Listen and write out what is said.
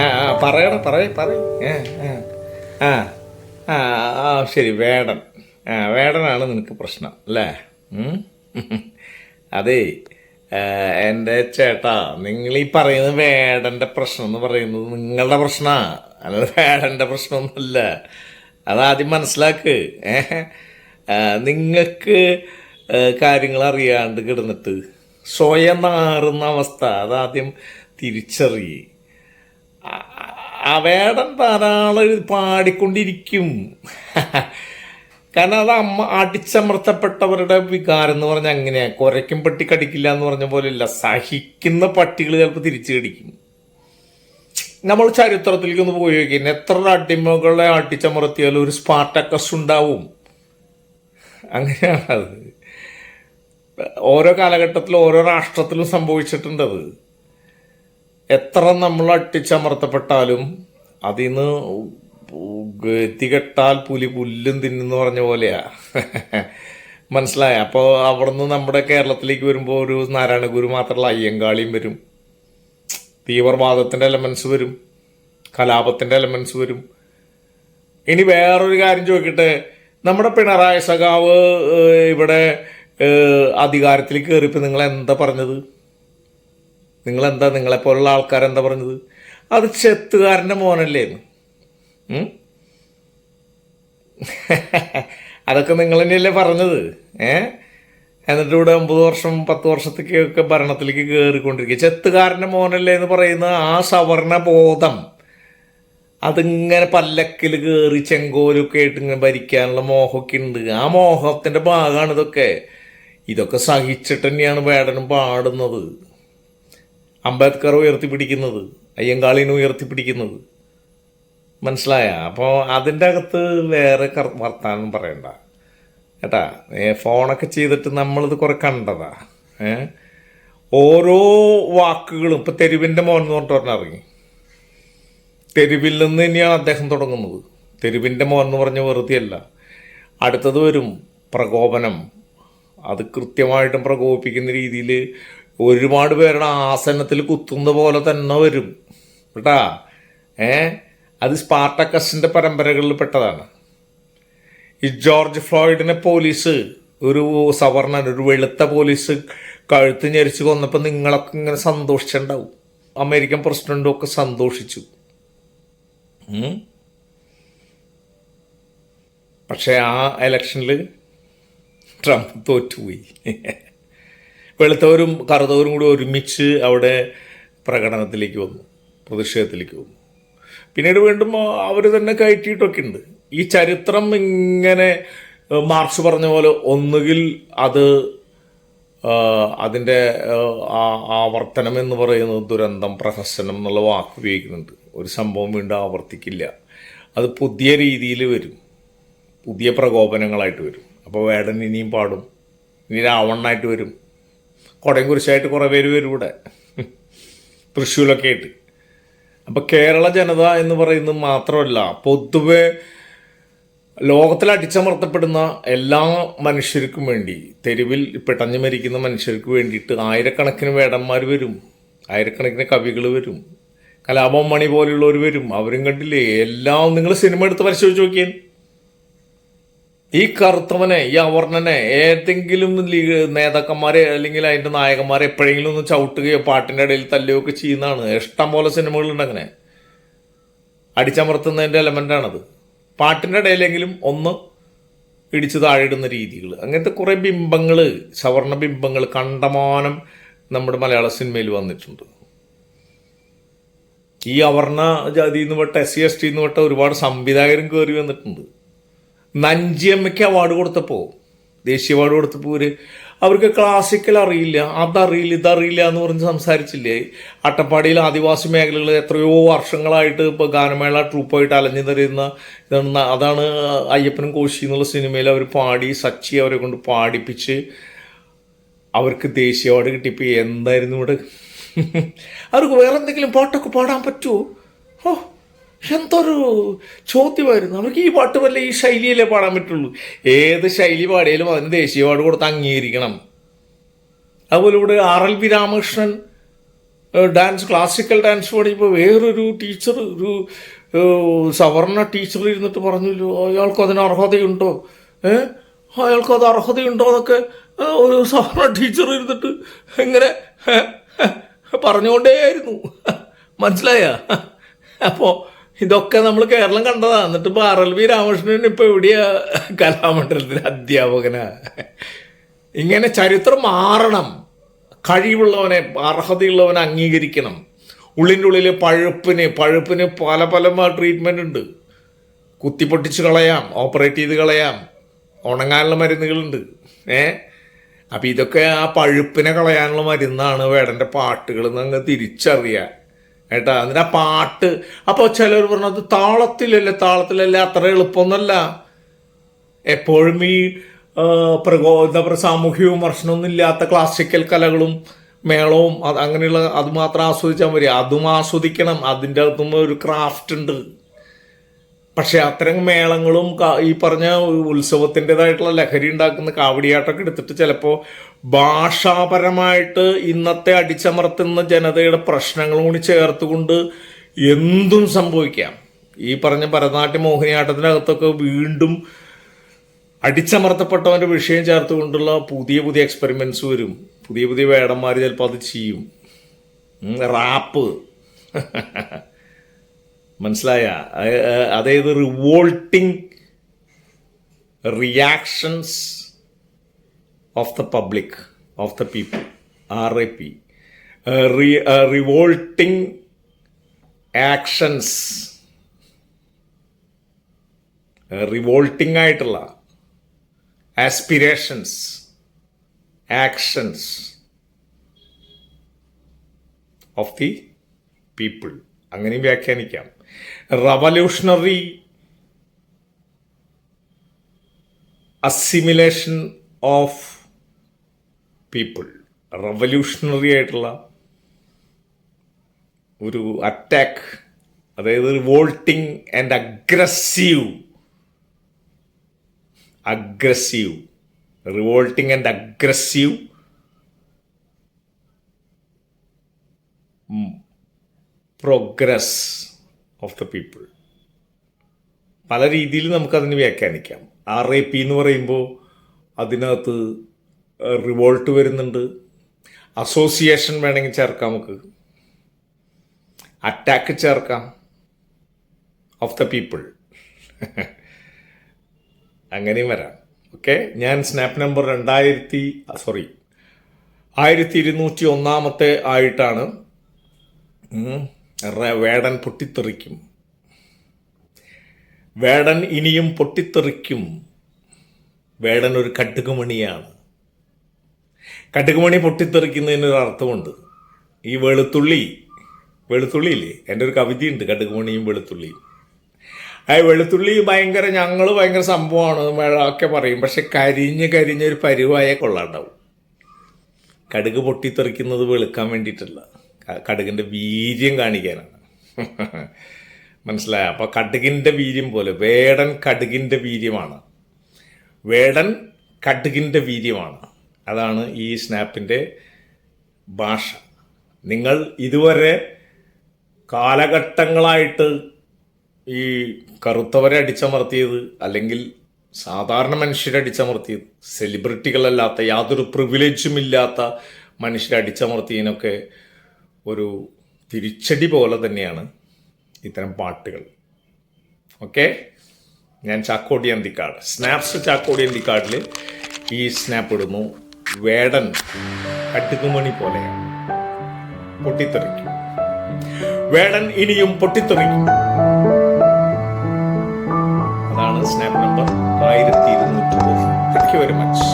ആ പറയണം പറയ പറയ. ആ ആ ശരി വേടൻ. വേടനാണ് നിനക്ക് പ്രശ്നം അല്ലേ? അതേ എന്റെ ചേട്ടാ നിങ്ങൾ ഈ പറയുന്നത് വേടന്റെ പ്രശ്നം എന്ന് പറയുന്നത് നിങ്ങളുടെ പ്രശ്നമാണ് അല്ലാതെ വേടന്റെ പ്രശ്നമൊന്നുമല്ല. അതാദ്യം മനസ്സിലാക്ക്. നിങ്ങൾക്ക് കാര്യങ്ങൾ അറിയാണ്ട് കിടന്നിട്ട് സ്വയം നാറുന്ന അവസ്ഥ. അതാദ്യം തിരിച്ചറിയേ. അവേടൻ ധാരാളം പാടിക്കൊണ്ടിരിക്കും. കാരണം അത് അമ്മ അടിച്ചമർത്തപ്പെട്ടവരുടെ വികാരം എന്ന് പറഞ്ഞാൽ അങ്ങനെയാ കുരയ്ക്കും പട്ടി കടിക്കില്ല എന്ന് പറഞ്ഞ പോലെ ഇല്ല സഹിക്കുന്ന പട്ടികൾ ചിലപ്പോൾ തിരിച്ചു കടിക്കും. നമ്മൾ ചരിത്രത്തിലേക്ക് ഒന്ന് പോയി നോക്കിയാൽ എത്ര അടിമകളെ അടിച്ചമർത്തിയാലും ഒരു സ്പാർട്ടക്കസ് ഉണ്ടാവും. അങ്ങനെയാണ് അത് ഓരോ കാലഘട്ടത്തിലും ഓരോ രാഷ്ട്രത്തിലും സംഭവിച്ചിട്ടുണ്ടത് എത്ര നമ്മൾ അട്ടിച്ചമർത്തപ്പെട്ടാലും അതിൽ നിന്ന് ഗതികെട്ടാൽ പുലി പുല്ലും തിന്നെന്ന് പറഞ്ഞ പോലെയാ. മനസ്സിലായ? അപ്പോൾ അവിടുന്ന് നമ്മുടെ കേരളത്തിലേക്ക് വരുമ്പോൾ ഒരു നാരായണ ഗുരു മാത്രമല്ല അയ്യങ്കാളിയും വരും. തീവ്രവാദത്തിന്റെ എലമെൻസ് വരും. കലാപത്തിന്റെ എലമെൻസ് വരും. ഇനി വേറൊരു കാര്യം ചോദിക്കട്ടെ? നമ്മുടെ പിണറായി സഖാവ് ഇവിടെ അധികാരത്തിൽ കയറിയപ്പോൾ നിങ്ങൾ എന്താ പറഞ്ഞത്? നിങ്ങളെന്താ നിങ്ങളെപ്പോലുള്ള ആൾക്കാരെന്താ പറഞ്ഞത്? അത് ചെത്തുകാരന്റെ മോനല്ലേന്ന് അതൊക്കെ നിങ്ങൾ തന്നെയല്ലേ പറഞ്ഞത്? ഏ? എന്നിട്ട് ഇവിടെ ഒമ്പത് വർഷം പത്ത് വർഷത്തേക്കൊക്കെ ഭരണത്തിലേക്ക് കയറിക്കൊണ്ടിരിക്കുക ചെത്തുകാരന്റെ മോനല്ലേ എന്ന് പറയുന്ന ആ സവർണ ബോധം അതിങ്ങനെ പല്ലക്കിൽ കയറി ചെങ്കോലൊക്കെ ആയിട്ട് ഇങ്ങനെ ഭരിക്കാനുള്ള മോഹമൊക്കെ ഉണ്ട്. ആ മോഹത്തിന്റെ ഭാഗമാണ് ഇതൊക്കെ. ഇതൊക്കെ സഹിച്ചിട്ട് തന്നെയാണ് വേടനും പാടുന്നത്. അംബേദ്കർ ഉയർത്തിപ്പിടിക്കുന്നത് അയ്യങ്കാളിനെ ഉയർത്തിപ്പിടിക്കുന്നത്. മനസ്സിലായ? അപ്പോൾ അതിന്റെ അകത്ത് വേറെ കർ- വർത്താനം പറയണ്ട. കേട്ടാ ഫോണൊക്കെ ചെയ്തിട്ട് നമ്മളിത് കുറെ കണ്ടതാ. ഓരോ വാക്കുകളും ഇപ്പം തെരുവിന്റെ മോൻ എന്ന് പറഞ്ഞിട്ട് പറഞ്ഞിറങ്ങി തെരുവിൽ നിന്ന് തന്നെയാണ് അദ്ദേഹം തുടങ്ങുന്നത്. തെരുവിന്റെ മോൻ എന്ന് പറഞ്ഞ വെറുതെയല്ല. അടുത്തത് വരും പ്രകോപനം. അത് കൃത്യമായിട്ടും പ്രകോപിപ്പിക്കുന്ന രീതിയിൽ ഒരുപാട് പേരുടെ ആസനത്തിൽ കുത്തുന്ന പോലെ തന്നെ വരും. കേട്ടാ? ഏ? അത് സ്പാർട്ടക്കസിന്റെ പരമ്പരകളിൽ പെട്ടതാണ്. ഈ ജോർജ് ഫ്ലോയിഡിനെ പോലീസ് ഒരു സവർണൻ ഒരു വെളുത്ത പോലീസ് കഴുത്ത് ഞെരിച്ച് കൊന്നപ്പോൾ നിങ്ങളൊക്കെ ഇങ്ങനെ സന്തോഷിച്ചിട്ടുണ്ടാവും. അമേരിക്കൻ പ്രസിഡന്റും ഒക്കെ സന്തോഷിച്ചു. പക്ഷേ ആ ഇലക്ഷനിൽ ട്രംപ് തോറ്റുപോയി. വെളുത്തവരും കറുത്തവരും കൂടി ഒരുമിച്ച് അവിടെ പ്രകടനത്തിലേക്ക് വന്നു പ്രതിഷേധത്തിലേക്ക് വന്നു. പിന്നീട് വീണ്ടും അവർ തന്നെ കയറ്റിയിട്ടൊക്കെ ഉണ്ട്. ഈ ചരിത്രം ഇങ്ങനെ മാർക്സ് പറഞ്ഞ പോലെ ഒന്നുകിൽ അത് അതിന്റെ ആവർത്തനം എന്ന് പറയുന്നത് ദുരന്തം പ്രഹസനം എന്നുള്ള വാക്ക് ഉപയോഗിക്കുന്നുണ്ട്. ഒരു സംഭവം വീണ്ടും ആവർത്തിക്കില്ല. അത് പുതിയ രീതിയിൽ വരും. പുതിയ പ്രകോപനങ്ങളായിട്ട് വരും. അപ്പോൾ വേടൻ ഇനിയും പാടും. ഇനി രാവണനായിട്ട് വരും. കൊടയും കുരിശായിട്ട് കുറേ പേര് വരും ഇവിടെ. തൃശ്ശൂലൊക്കെ ആയിട്ട്. അപ്പോൾ കേരള ജനത എന്ന് പറയുന്നത് മാത്രമല്ല പൊതുവെ ലോകത്തിൽ അടിച്ചമർത്തപ്പെടുന്ന എല്ലാ മനുഷ്യർക്കും വേണ്ടി തെരുവിൽ പെട്ടഞ്ഞു മരിക്കുന്ന മനുഷ്യർക്ക് വേണ്ടിയിട്ട് ആയിരക്കണക്കിന് വേടന്മാർ വരും. ആയിരക്കണക്കിന് കവികൾ വരും. കലാപം മണി പോലുള്ളവർ വരും. അവരും കണ്ടില്ലേ? എല്ലാം നിങ്ങൾ സിനിമ എടുത്ത് പരിശോധിച്ച് നോക്കിയാൽ ഈ കറുത്തവനെ ഈ അവർണനെ ഏതെങ്കിലും ലീഗ് നേതാക്കന്മാരെ അല്ലെങ്കിൽ അതിന്റെ നായകന്മാരെ എപ്പോഴെങ്കിലും ഒന്ന് ചവിട്ടുകയോ പാട്ടിന്റെ ഇടയിൽ തല്ലുകയോ ഒക്കെ ചെയ്യുന്നതാണ്. ഇഷ്ടം പോലെ സിനിമകളുണ്ട് അങ്ങനെ. അടിച്ചമർത്തുന്നതിന്റെ എലമെന്റാണത് പാട്ടിന്റെ ഇടയിലെങ്കിലും ഒന്ന് ഇടിച്ചു താഴെയിടുന്ന രീതികൾ. അങ്ങനത്തെ കുറെ ബിംബങ്ങൾ സവർണ ബിംബങ്ങൾ കണ്ടമാനം നമ്മുടെ മലയാള സിനിമയിൽ വന്നിട്ടുണ്ട്. ഈ അവർണ ജാതിന്ന് പെട്ട എസ് സി എസ് ടി എന്ന് പെട്ട ഒരുപാട് സംവിധായകരും കയറി വന്നിട്ടുണ്ട്. നഞ്ചിയമ്മയ്ക്ക് അവാർഡ് കൊടുത്തപ്പോൾ ദേശീയ അവാർഡ് കൊടുത്തപ്പോൾ ഒരു അവർക്ക് ക്ലാസിക്കൽ അറിയില്ല അതറിയില്ല ഇതറിയില്ല എന്ന് പറഞ്ഞ് സംസാരിച്ചില്ലേ? അട്ടപ്പാടിയിൽ ആദിവാസി മേഖലകൾ എത്രയോ വർഷങ്ങളായിട്ട് ഇപ്പോൾ ഗാനമേള ട്രൂപ്പായിട്ട് അലഞ്ഞു തരുന്ന ഇതാണ് അതാണ് അയ്യപ്പനും കോശി എന്നുള്ള സിനിമയിൽ അവർ പാടി സച്ചി അവരെ കൊണ്ട് പാടിപ്പിച്ച് അവർക്ക് ദേശീയ അവാർഡ് കിട്ടിയപ്പോൾ എന്തായിരുന്നു ഇവിടെ? അവർക്ക് വേറെ എന്തെങ്കിലും പാട്ടൊക്കെ പാടാൻ പറ്റുമോ ഓ എന്തൊരു ചോദ്യമായിരുന്നു. നമുക്ക് ഈ പാട്ട് വല്ല ഈ ശൈലിയിലേ പാടാൻ പറ്റുള്ളൂ. ഏത് ശൈലി പാടിയാലും അതിന് ദേശീയ അവാർഡ് കൊടുത്ത് അംഗീകരിക്കണം. അതുപോലെ ഇവിടെ R L P Ramakrishnan dance classical dance പഠിക്കുമ്പോൾ വേറൊരു ടീച്ചർ ഒരു സവർണ ടീച്ചർ ഇരുന്നിട്ട് പറഞ്ഞല്ലോ അയാൾക്ക് അതിന് അർഹതയുണ്ടോ? ഏ? അയാൾക്ക് അത് അർഹതയുണ്ടോ? എന്നൊക്കെ ഒരു സവർണ ടീച്ചർ ഇരുന്നിട്ട് ഏ, പറഞ്ഞുകൊണ്ടേയായിരുന്നു. മനസ്സിലായ? അപ്പോൾ ഇതൊക്കെ നമ്മൾ കേരളം കണ്ടതാ. എന്നിട്ട് ഇപ്പോൾ ആർ എൽ വി രാമകൃഷ്ണൻ ഇപ്പോൾ എവിടെയാ? കലാമണ്ഡലത്തിലെ അധ്യാപകനാ. ഇങ്ങനെ ചരിത്രം മാറണം. കഴിവുള്ളവനെ അർഹതയുള്ളവനെ അംഗീകരിക്കണം. ഉള്ളിന്റെ ഉള്ളിൽ പഴുപ്പിന് പഴുപ്പിന് പല പല ട്രീറ്റ്മെന്റ് ഉണ്ട്. കുത്തിപ്പൊട്ടിച്ച് കളയാം ഓപ്പറേറ്റ് ചെയ്ത് കളയാം. ഉണങ്ങാനുള്ള മരുന്നുകളുണ്ട്. ഏ? അപ്പം ഇതൊക്കെ ആ പഴുപ്പിനെ കളയാനുള്ള മരുന്നാണ് വേടന്റെ പാട്ടുകൾ അങ്ങ് തിരിച്ചറിയാൻ കേട്ടാ അതിന് ആ പാട്ട്. അപ്പോൾ ചിലർ പറഞ്ഞത് താളത്തിലല്ലേ താളത്തിലല്ലേ അത്ര എളുപ്പമൊന്നല്ല. എപ്പോഴും ഈ പ്രകോ എന്താ പറയുക സാമൂഹ്യ വിമർശനമൊന്നും ഇല്ലാത്ത ക്ലാസിക്കൽ കലകളും മേളവും അത് അങ്ങനെയുള്ള അത് മാത്രം ആസ്വദിച്ചാൽ മതി. അതും ആസ്വദിക്കണം. അതിന്റെ അകത്തും ഒരു ക്രാഫ്റ്റ് ഉണ്ട്. പക്ഷെ അത്തരം മേളങ്ങളും ഈ പറഞ്ഞ ഉത്സവത്തിന്റെതായിട്ടുള്ള ലഹരി ഉണ്ടാക്കുന്ന കാവടിയാട്ടൊക്കെ എടുത്തിട്ട് ചിലപ്പോൾ ഭാഷാപരമായിട്ട് ഇന്നത്തെ അടിച്ചമർത്തുന്ന ജനതയുടെ പ്രശ്നങ്ങളും കൂടി ചേർത്തുകൊണ്ട് എന്തും സംഭവിക്കാം. ഈ പറഞ്ഞ ഭരതനാട്യ മോഹിനിയാട്ടത്തിനകത്തൊക്കെ വീണ്ടും അടിച്ചമർത്തപ്പെട്ടവന്റെ വിഷയം ചേർത്തുകൊണ്ടുള്ള പുതിയ പുതിയ എക്സ്പെരിമെന്റ്സ് വരും. പുതിയ പുതിയ വേടന്മാർ ചിലപ്പോൾ അത് ചെയ്യും. റാപ്പ്. മനസ്സിലായ? അതായത് revolting reactions of the public of the people R A P revolting actions revolting ആയിട്ടുള്ള aspirations actions of the people അങ്ങനെയും വ്യാഖ്യാനിക്കാം. Revolutionary assimilation of people. Revolutionary ആയിട്ടുള്ള ഒരു അറ്റാക്ക് അതായത് revolting and aggressive aggressive revolting and aggressive progress. Of the people പല രീതിയിൽ നമുക്കതിന് വ്യാഖ്യാനിക്കാം. ആർ എ പി എന്ന് പറയുമ്പോൾ അതിനകത്ത് റിവോൾട്ട് വരുന്നുണ്ട്. അസോസിയേഷൻ വേണമെങ്കിൽ ചേർക്കാം നമുക്ക്. അറ്റാക്ക് ചേർക്കാം. ഓഫ് ദ പീപ്പിൾ അങ്ങനെയും വരാം. ഓക്കെ ഞാൻ സ്നാപ്പ് നമ്പർ രണ്ടായിരത്തി സോറി ആയിരത്തി ഇരുന്നൂറ്റി ഒന്നാമത്തെ ആയിട്ടാണ് വേടൻ പൊട്ടിത്തെറിക്കും. വേടൻ ഇനിയും പൊട്ടിത്തെറിക്കും. വേടൻ ഒരു കട്ടുകുമണിയാണ് കട്ടുകുമണി പൊട്ടിത്തെറിക്കുന്നതിനൊരു അർത്ഥമുണ്ട്. ഈ വെളുത്തുള്ളി വെളുത്തുള്ളിയില്ലേ എന്റെ ഒരു കവിതയുണ്ട് കടുകുമണിയും വെളുത്തുള്ളിയും. ആ വെളുത്തുള്ളി ഭയങ്കര ഞങ്ങൾ ഭയങ്കര സംഭവമാണ് ഒക്കെ പറയും. പക്ഷെ കരിഞ്ഞ് കരിഞ്ഞൊരു പരുവായ കൊള്ളാണ്ടാവും. കടുക് പൊട്ടിത്തെറിക്കുന്നത് വെളുക്കാൻ വേണ്ടിയിട്ടല്ല. കടുകിന്റെ വീര്യം കാണിക്കാനാണ്. മനസ്സിലായ? അപ്പോൾ കടുകിന്റെ വീര്യം പോലെ വേടൻ കടുകിന്റെ വീര്യമാണ്. വേടൻ കടുകിന്റെ വീര്യമാണ്. അതാണ് ഈ സ്നാപ്പിന്റെ ഭാഷ. നിങ്ങൾ ഇതുവരെ കാലഘട്ടങ്ങളായിട്ട് ഈ കറുത്തവരെ അടിച്ചമർത്തിയത് അല്ലെങ്കിൽ സാധാരണ മനുഷ്യരെ അടിച്ചമർത്തിയത് സെലിബ്രിറ്റികളല്ലാത്ത യാതൊരു പ്രിവിലേജും ഇല്ലാത്ത മനുഷ്യരെ അടിച്ചമർത്തിയതിനൊക്കെ ഒരു തിരിച്ചടി പോലെ തന്നെയാണ് ഇത്തരം പാട്ടുകൾ. ഓക്കെ ഞാൻ ചാക്കോടി അന്തിക്കാട് സ്നാപ്സ് ചാക്കോടി അന്തിക്കാടിൽ ഈ സ്നാപ്പ് ഇടുന്നു. വേടൻ കട്ടുകുമണി പോലെയാണ് പൊട്ടിത്തെറിക്കും. വേടൻ ഇനിയും പൊട്ടിത്തെറിക്കും. അതാണ് സ്നാപ്പ് നമ്പർ ആയിരത്തി ഇരുന്നൂറ്റി വെരി മച്ച്